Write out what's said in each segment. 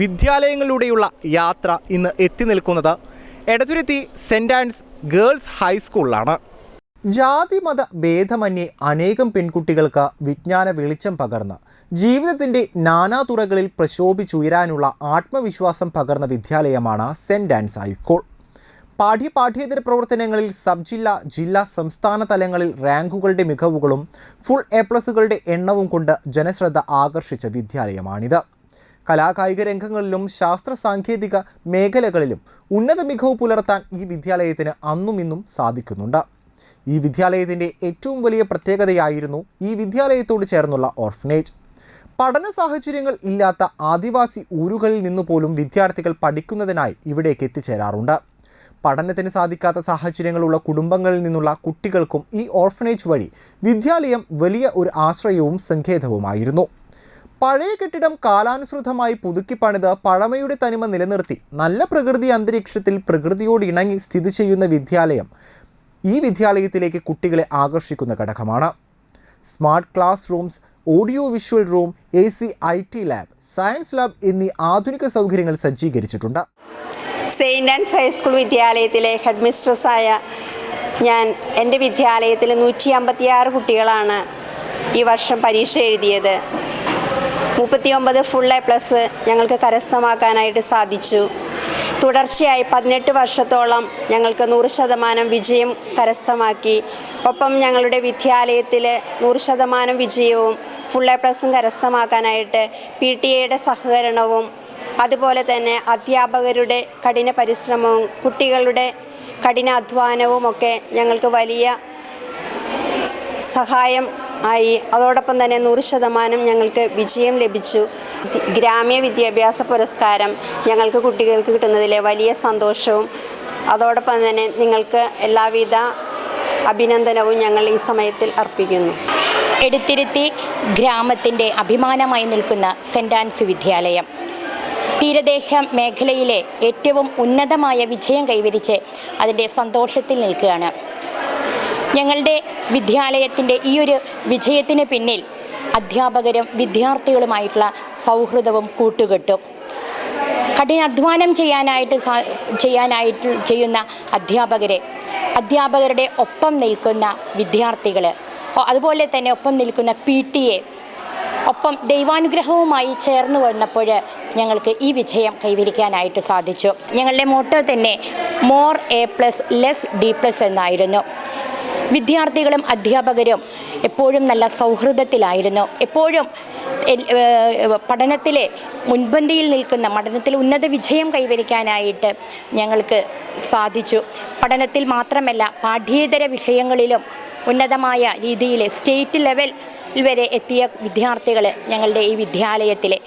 വിദ്യാലയങ്ങളിലൂടെയുള്ള യാത്ര ഇന്ന് എത്തി നിൽക്കുന്നത് എടതുരുത്തി സെന്റ് ആൻഡ്സ് ഗേൾസ് ഹൈസ്കൂളിലാണ്. ജാതി മത ഭേദമന്യേ അനേകം പെൺകുട്ടികൾക്ക് വിജ്ഞാന വെളിച്ചം പകർന്ന് ജീവിതത്തിന്റെ നാനാതുറകളിൽ പ്രശോഭിച്ചുയരാനുള്ള ആത്മവിശ്വാസം പകർന്ന വിദ്യാലയമാണ് സെന്റ് ആൻഡ്സ് ഹൈസ്കൂൾ. പാഠ്യ പാഠ്യേതര പ്രവർത്തനങ്ങളിൽ സബ് ജില്ല ജില്ലാ സംസ്ഥാന തലങ്ങളിൽ റാങ്കുകളുടെ മികവുകളും ഫുൾ എ പ്ലസുകളുടെ എണ്ണവും കൊണ്ട് ജനശ്രദ്ധ ആകർഷിച്ച വിദ്യാലയമാണിത്. കലാകായിക രംഗങ്ങളിലും ശാസ്ത്ര സാങ്കേതിക മേഖലകളിലും ഉന്നത മികവ് പുലർത്താൻ ഈ വിദ്യാലയത്തിന് അന്നും ഇന്നും സാധിക്കുന്നുണ്ട്. ഈ വിദ്യാലയത്തിന്റെ ഏറ്റവും വലിയ പ്രത്യേകതയായിരുന്നു ഈ വിദ്യാലയത്തോട് ചേർന്നുള്ള ഓർഫനേജ്. പഠന സാഹചര്യങ്ങൾ ഇല്ലാത്ത ആദിവാസി ഊരുകളിൽ നിന്നു പോലും വിദ്യാർത്ഥികൾ പഠിക്കുന്നതിനായി ഇവിടേക്ക് എത്തിച്ചേരാറുണ്ട്. പഠനത്തിന് സാധിക്കാത്ത സാഹചര്യങ്ങളുള്ള കുടുംബങ്ങളിൽ നിന്നുള്ള കുട്ടികൾക്കും ഈ ഓർഫനേജ് വഴി വിദ്യാലയം വലിയ ഒരു ആശ്രയവും സങ്കേതവുമായിരുന്നു. പഴയ കെട്ടിടം കാലാനുസൃതമായി പുതുക്കി പണിത് പഴമയുടെ തനിമ നിലനിർത്തി നല്ല പ്രകൃതി അന്തരീക്ഷത്തിൽ പ്രകൃതിയോട് ഇണങ്ങി സ്ഥിതി ചെയ്യുന്ന വിദ്യാലയം ഈ വിദ്യാലയത്തിലേക്ക് കുട്ടികളെ ആകർഷിക്കുന്ന ഘടകമാണ്. Smart class rooms audio visual room A C I T lab science lab എന്നീ ആധുനിക സൗകര്യങ്ങൾ സജ്ജീകരിച്ചിട്ടുണ്ട്. സെയിന്റ് ആൻസ് ഹൈസ്കൂൾ വിദ്യാലയത്തിലെ ഹെഡ് മിസ്ട്രസ്സായ ഞാൻ എന്റെ വിദ്യാലയത്തിൽ നൂറ്റി അമ്പത്തിയാറ് കുട്ടികളാണ് ഈ വർഷം പരീക്ഷ എഴുതിയത്. മുപ്പത്തിയൊമ്പത് ഫുൾ എ പ്ലസ് ഞങ്ങൾക്ക് കരസ്ഥമാക്കാനായിട്ട് സാധിച്ചു. തുടർച്ചയായി പതിനെട്ട് വർഷത്തോളം ഞങ്ങൾക്ക് നൂറ് ശതമാനം വിജയം കരസ്ഥമാക്കി. ഒപ്പം ഞങ്ങളുടെ വിദ്യാലയത്തിൽ നൂറ് ശതമാനം വിജയവും ഫുൾ എ പ്ലസും കരസ്ഥമാക്കാനായിട്ട് പി ടി എയുടെ സഹകരണവും അതുപോലെ തന്നെ അധ്യാപകരുടെ കഠിന പരിശ്രമവും കുട്ടികളുടെ കഠിനാധ്വാനവും ഒക്കെ ഞങ്ങൾക്ക് വലിയ സഹായം ആയി. അതോടൊപ്പം തന്നെ നൂറ് ശതമാനം ഞങ്ങൾക്ക് വിജയം ലഭിച്ചു. ഗ്രാമീണ വിദ്യാഭ്യാസ പുരസ്കാരം ഞങ്ങൾക്ക് കുട്ടികൾക്ക് കിട്ടുന്നതിലെ വലിയ സന്തോഷവും അതോടൊപ്പം തന്നെ നിങ്ങൾക്ക് എല്ലാവിധ അഭിനന്ദനവും ഞങ്ങൾ ഈ സമയത്തിൽ അർപ്പിക്കുന്നു. എടുത്തിരുത്തി ഗ്രാമത്തിന്റെ അഭിമാനമായി നിൽക്കുന്ന സെന്റ് ആൻസ് വിദ്യാലയം. തീരദേശ മേഖലയിലെ ഏറ്റവും ഉന്നതമായ വിജയം കൈവരിച്ച് അതിന്റെ സന്തോഷത്തിൽ നിൽക്കുകയാണ്. ഞങ്ങളുടെ വിദ്യാലയത്തിന്റെ ഈ ഒരു വിജയത്തിന് പിന്നിൽ അധ്യാപകരും വിദ്യാർത്ഥികളുമായിട്ടുള്ള സൗഹൃദവും കൂട്ടുകെട്ടും. കഠിനാധ്വാനം ചെയ്യാനായിട്ട് ചെയ്യാനായിട്ട് ചെയ്യുന്ന അധ്യാപകരെ അധ്യാപകരുടെ ഒപ്പം നിൽക്കുന്ന വിദ്യാർത്ഥികൾ അതുപോലെ തന്നെ ഒപ്പം നിൽക്കുന്ന പി ടി എ ഒപ്പം ദൈവാനുഗ്രഹവുമായി ചേർന്ന് വന്നപ്പോൾ ഞങ്ങൾക്ക് ഈ വിജയം കൈവരിക്കാനായിട്ട് സാധിച്ചു. ഞങ്ങളുടെ മോട്ടോ തന്നെ more A plus less D plus എന്നായിരുന്നു. വിദ്യാർത്ഥികളും അധ്യാപകരും എപ്പോഴും നല്ല സൗഹൃദത്തിലായിരുന്നു. എപ്പോഴും പഠനത്തിലെ മുൻപന്തിയിൽ നിൽക്കുന്ന പഠനത്തിൽ ഉന്നത വിജയം കൈവരിക്കാനായിട്ട് ഞങ്ങൾക്ക് സാധിച്ചു. പഠനത്തിൽ മാത്രമല്ല പാഠ്യേതര വിഷയങ്ങളിലും ഉന്നതമായ രീതിയിൽ സ്റ്റേറ്റ് ലെവൽ വരെ എത്തിയ വിദ്യാർത്ഥികൾ ഞങ്ങളുടെ ഈ വിദ്യാലയത്തിലെ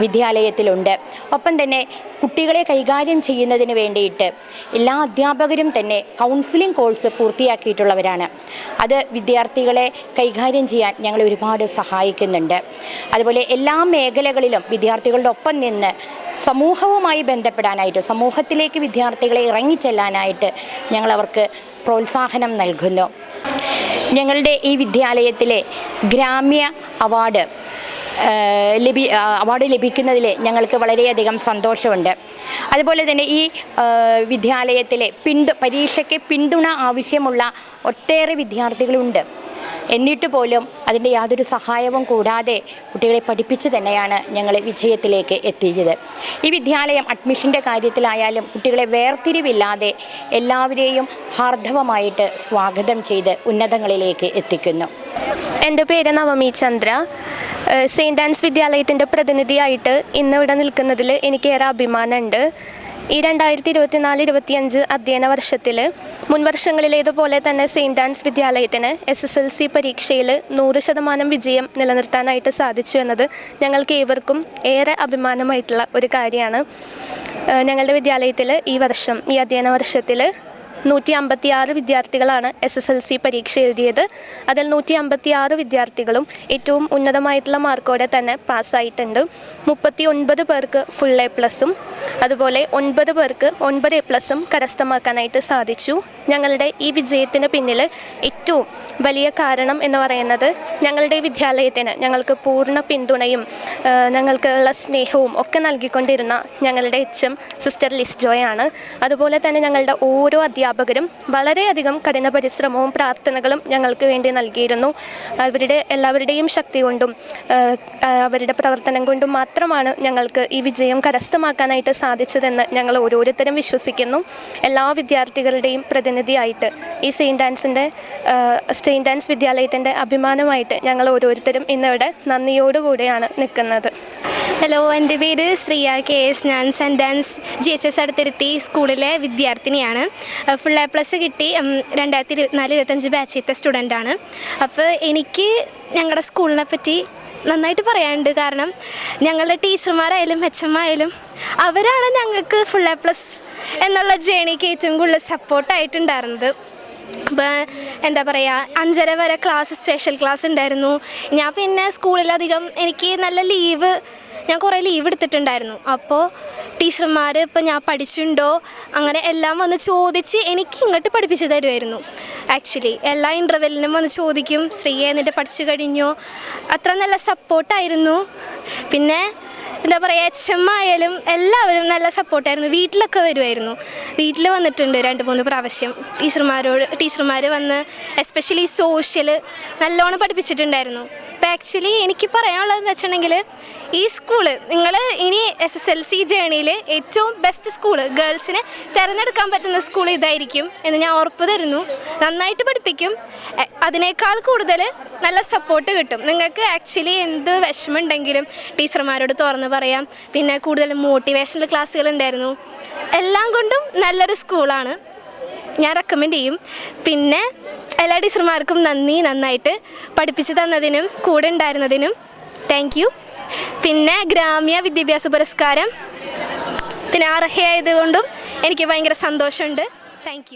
വിദ്യാലയത്തിലുണ്ട്. ഒപ്പം തന്നെ കുട്ടികളെ കൈകാര്യം ചെയ്യുന്നതിന് വേണ്ടിയിട്ട് എല്ലാ അധ്യാപകരും തന്നെ കൗൺസിലിംഗ് കോഴ്സ് പൂർത്തിയാക്കിയിട്ടുള്ളവരാണ്. അത് വിദ്യാർത്ഥികളെ കൈകാര്യം ചെയ്യാൻ ഞങ്ങൾ ഒരുപാട് സഹായിക്കുന്നുണ്ട്. അതുപോലെ എല്ലാ മേഖലകളിലും വിദ്യാർത്ഥികളുടെ ഒപ്പം നിന്ന് സമൂഹവുമായി ബന്ധപ്പെടാനായിട്ട് സമൂഹത്തിലേക്ക് വിദ്യാർത്ഥികളെ ഇറങ്ങിച്ചെല്ലാനായിട്ട് ഞങ്ങൾ അവർക്ക് പ്രോത്സാഹനം നൽകുന്നു. ഞങ്ങളുടെ ഈ വിദ്യാലയത്തിലെ ഗ്രാമ്യ അവാർഡ് ലഭി അവാർഡ് ലഭിക്കുന്നതിൽ ഞങ്ങൾക്ക് വളരെയധികം സന്തോഷമുണ്ട്. അതുപോലെ തന്നെ ഈ വിദ്യാലയത്തിലെ പിന്തു പരീക്ഷയ്ക്ക് പിന്തുണ ആവശ്യമുള്ള ഒട്ടേറെ വിദ്യാർത്ഥികളുണ്ട്. എന്നിട്ട് പോലും അതിന്റെ യാതൊരു സഹായവും കൂടാതെ കുട്ടികളെ പഠിപ്പിച്ച് തന്നെയാണ് ഞങ്ങൾ വിജയത്തിലേക്ക് എത്തിയത്. ഈ വിദ്യാലയം അഡ്മിഷന്റെ കാര്യത്തിലായാലും കുട്ടികളെ വേർതിരിവില്ലാതെ എല്ലാവരെയും ഹാർദവമായിട്ട് സ്വാഗതം ചെയ്ത് ഉന്നതങ്ങളിലേക്ക് എത്തിക്കുന്നു. എന്റെ പേര് Navami Chandra. Saint Saint Ann's വിദ്യാലയത്തിന്റെ പ്രതിനിധിയായിട്ട് ഇന്നിവിടെ നിൽക്കുന്നതിൽ എനിക്കേറെ അഭിമാനമുണ്ട്. ഈ രണ്ടായിരത്തി ഇരുപത്തിനാല് ഇരുപത്തിയഞ്ച് അധ്യയന വർഷത്തിൽ മുൻ വർഷങ്ങളിലേതുപോലെ തന്നെ സെയിന്റ് ആൻസ് വിദ്യാലയത്തിന് എസ് എസ് എൽ സി പരീക്ഷയിൽ നൂറ് ശതമാനം വിജയം നിലനിർത്താനായിട്ട് സാധിച്ചു എന്നത് ഞങ്ങൾക്ക് ഏവർക്കും ഏറെ അഭിമാനമായിട്ടുള്ള ഒരു കാര്യമാണ്. ഞങ്ങളുടെ വിദ്യാലയത്തിൽ ഈ വർഷം ഈ അധ്യയന വർഷത്തിൽ നൂറ്റി അമ്പത്തി ആറ് വിദ്യാർത്ഥികളാണ് എസ് എസ് എൽ സി പരീക്ഷ എഴുതിയത്. അതിൽ നൂറ്റി അമ്പത്തി ആറ് വിദ്യാർത്ഥികളും ഏറ്റവും ഉന്നതമായിട്ടുള്ള മാർക്കോടെ തന്നെ പാസ്സായിട്ടുണ്ട്. മുപ്പത്തി ഒൻപത് പേർക്ക് ഫുൾ എ പ്ലസും അതുപോലെ ഒൻപത് പേർക്ക് ഒൻപത് എ പ്ലസും കരസ്ഥമാക്കാനായിട്ട് സാധിച്ചു. ഞങ്ങളുടെ ഈ വിജയത്തിന് പിന്നിൽ ഏറ്റവും വലിയ കാരണം എന്ന് പറയുന്നത് ഞങ്ങളുടെ വിദ്യാലയത്തിന് ഞങ്ങൾക്ക് പൂർണ പിന്തുണയും ഞങ്ങൾക്കുള്ള സ്നേഹവും ഒക്കെ നൽകിക്കൊണ്ടിരുന്ന ഞങ്ങളുടെ എച്ച് എം സിസ്റ്റർ ലിസ് ജോയാണ് അതുപോലെ തന്നെ ഞങ്ങളുടെ ഓരോ അധ്യാപകരും വളരെയധികം കഠിന പരിശ്രമവും പ്രാർത്ഥനകളും ഞങ്ങൾക്ക് വേണ്ടി നൽകിയിരുന്നു. അവരുടെ എല്ലാവരുടെയും ശക്തി കൊണ്ടും അവരുടെ പ്രവർത്തനം കൊണ്ടും മാത്രമാണ് ഞങ്ങൾക്ക് ഈ വിജയം കരസ്ഥമാക്കാനായിട്ട് സാധിച്ചതെന്ന് ഞങ്ങൾ ഓരോരുത്തരും വിശ്വസിക്കുന്നു. എല്ലാ വിദ്യാർത്ഥികളുടെയും പ്രതിനിധിയായിട്ട് ഈ സെയിന്റ് ഡാൻസിന്റെ സെയിന്റ് ഡാൻസ് വിദ്യാലയത്തിന്റെ അഭിമാനമായിട്ട് ഞങ്ങൾ ഓരോരുത്തരും ഇന്നിവിടെ നന്ദിയോടുകൂടെയാണ് നിൽക്കുന്നത്. ഹലോ എന്റെ പേര് ശ്രീയ കെ എസ് ഞാൻ സെന്റ് ഡാൻസ് ജി എച്ച് എസ് അടുത്തിരുത്തി സ്കൂളിലെ വിദ്യാർത്ഥിനിയാണ്. ഫുൾ എ പ്ലസ് കിട്ടി. രണ്ടായിരത്തി ഇരുപത്തിനാല് ഇരുപത്തഞ്ച് ബാച്ചിലത്തെ സ്റ്റുഡന്റാണ് അപ്പോൾ എനിക്ക് ഞങ്ങളുടെ സ്കൂളിനെ പറ്റി നന്നായിട്ട് പറയാനുണ്ട്. കാരണം ഞങ്ങളുടെ ടീച്ചർമാരായാലും മെച്ചന്മാരായാലും അവരാണ് ഞങ്ങൾക്ക് ഫുൾ എ പ്ലസ് എന്നുള്ള ജേണിക്ക് ഏറ്റവും കൂടുതൽ സപ്പോർട്ടായിട്ടുണ്ടായിരുന്നത് അപ്പോൾ എന്താ പറയുക അഞ്ചര വരെ ക്ലാസ് സ്പെഷ്യൽ ക്ലാസ് ഉണ്ടായിരുന്നു. ഞാൻ പിന്നെ സ്കൂളിലധികം എനിക്ക് നല്ല ലീവ് ഞാൻ കുറേ ലീവ് എടുത്തിട്ടുണ്ടായിരുന്നു. അപ്പോൾ ടീച്ചർമാർ ഇപ്പം ഞാൻ പഠിച്ചിട്ടുണ്ടോ അങ്ങനെ എല്ലാം വന്ന് ചോദിച്ച് എനിക്ക് ഇങ്ങോട്ട് പഠിപ്പിച്ച് തരുമായിരുന്നു ആക്ച്വലി എല്ലാ ഇന്റർവെല്ലിനും വന്ന് ചോദിക്കും ശ്രീ എന്നിട്ട് പഠിച്ചു കഴിഞ്ഞോ? അത്ര നല്ല സപ്പോർട്ടായിരുന്നു പിന്നെ എന്താ പറയുക എച്ച് എം ആയാലും എല്ലാവരും നല്ല സപ്പോർട്ടായിരുന്നു വീട്ടിലൊക്കെ വരുമായിരുന്നു വീട്ടിൽ വന്നിട്ടുണ്ട് രണ്ട് മൂന്ന് പ്രാവശ്യം. ടീച്ചർമാരോട് ടീച്ചർമാർ വന്ന് എസ്പെഷ്യലി സോഷ്യൽ നല്ലോണം പഠിപ്പിച്ചിട്ടുണ്ടായിരുന്നു. ആക്ച്വലി എനിക്ക് പറയാനുള്ളതെന്ന് വെച്ചിട്ടുണ്ടെങ്കിൽ ഈ സ്കൂൾ നിങ്ങൾ ഇനി എസ് എസ് എൽ സി ജേണിയിൽ ഏറ്റവും ബെസ്റ്റ് സ്കൂൾ ഗേൾസിന് തിരഞ്ഞെടുക്കാൻ പറ്റുന്ന സ്കൂൾ ഇതായിരിക്കും എന്ന് ഞാൻ ഉറപ്പ് തരുന്നു. നന്നായിട്ട് പഠിപ്പിക്കും. അതിനേക്കാൾ കൂടുതൽ നല്ല സപ്പോർട്ട് കിട്ടും. നിങ്ങൾക്ക് ആക്ച്വലി എന്ത് വിഷമമുണ്ടെങ്കിലും ടീച്ചർമാരോട് തുറന്ന് പറയാം. പിന്നെ കൂടുതൽ മോട്ടിവേഷണൽ ക്ലാസ്സുകൾ ഉണ്ടായിരുന്നു. എല്ലാം കൊണ്ടും നല്ലൊരു സ്കൂളാണ് ഞാൻ റെക്കമെൻഡ് ചെയ്യും. പിന്നെ എല്ലാ ടീച്ചർമാർക്കും നന്ദി നന്നായിട്ട് പഠിപ്പിച്ചു തന്നതിനും കൂടെ ഉണ്ടായിരുന്നതിനും. താങ്ക് യു പിന്നെ ഗ്രാമ്യ വിദ്യാഭ്യാസ പുരസ്കാരം പിന്നെ അർഹയായതുകൊണ്ടും എനിക്ക് ഭയങ്കര സന്തോഷമുണ്ട്. താങ്ക്